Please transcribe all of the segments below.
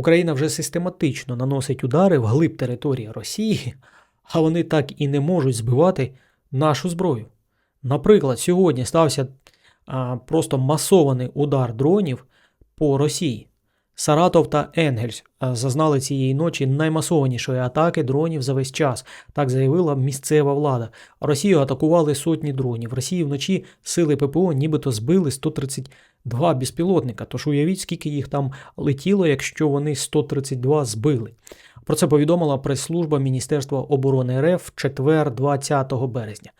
Україна вже систематично наносить удари в глиб території Росії, а вони так і не можуть збивати нашу зброю. Наприклад, сьогодні стався а, просто масований удар дронів по Росії. Саратов та Енгельс зазнали цієї ночі наймасованішої атаки дронів за весь час, так заявила місцева влада. Росію атакували сотні дронів. Росії вночі сили ППО нібито збили 132 безпілотника. Тож уявіть, скільки їх там летіло, якщо вони 132 збили. Про це повідомила прес-служба Міністерства оборони РФ в четвер, 20 березня.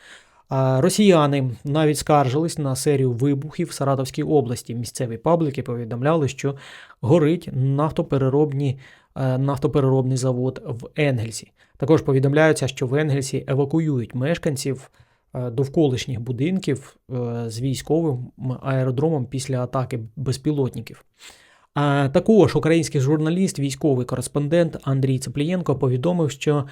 Росіяни навіть скаржились на серію вибухів в Саратовській області. Місцеві пабліки повідомляли, що горить нафтопереробні, е, нафтопереробний завод в Енгельсі. Також повідомляється, що в Енгельсі евакуюють мешканців е, довколишніх будинків е, з військовим аеродромом після атаки безпілотників. А також український журналіст, військовий кореспондент Андрій Цеплієнко повідомив, що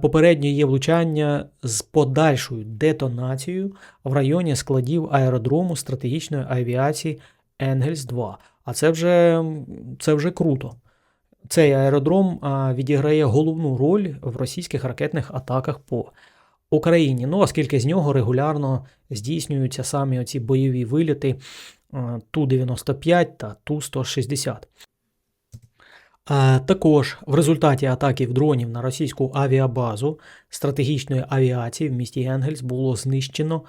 попередньо є влучання з подальшою детонацією в районі складів аеродрому стратегічної авіації Енгельс 2. А це вже, це вже круто. Цей аеродром відіграє головну роль в російських ракетних атаках по Україні. Ну, оскільки з нього регулярно здійснюються самі оці бойові виліти е, Ту-95 та Ту-160. Також в результаті атаків дронів на російську авіабазу стратегічної авіації в місті Енгельс було знищено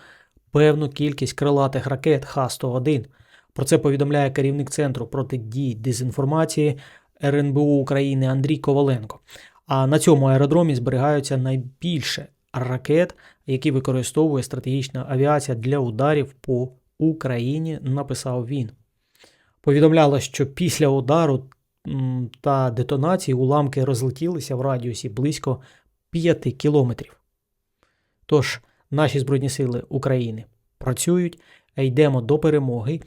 певну кількість крилатих ракет Х-101. Про це повідомляє керівник Центру протидії дезінформації РНБУ України Андрій Коваленко. А на цьому аеродромі зберігаються найбільше ракет, які використовує стратегічна авіація для ударів по Україні, написав він. Повідомляло, що після удару та детонації уламки розлетілися в радіусі близько 5 кілометрів. Тож наші Збройні Сили України працюють, йдемо до перемоги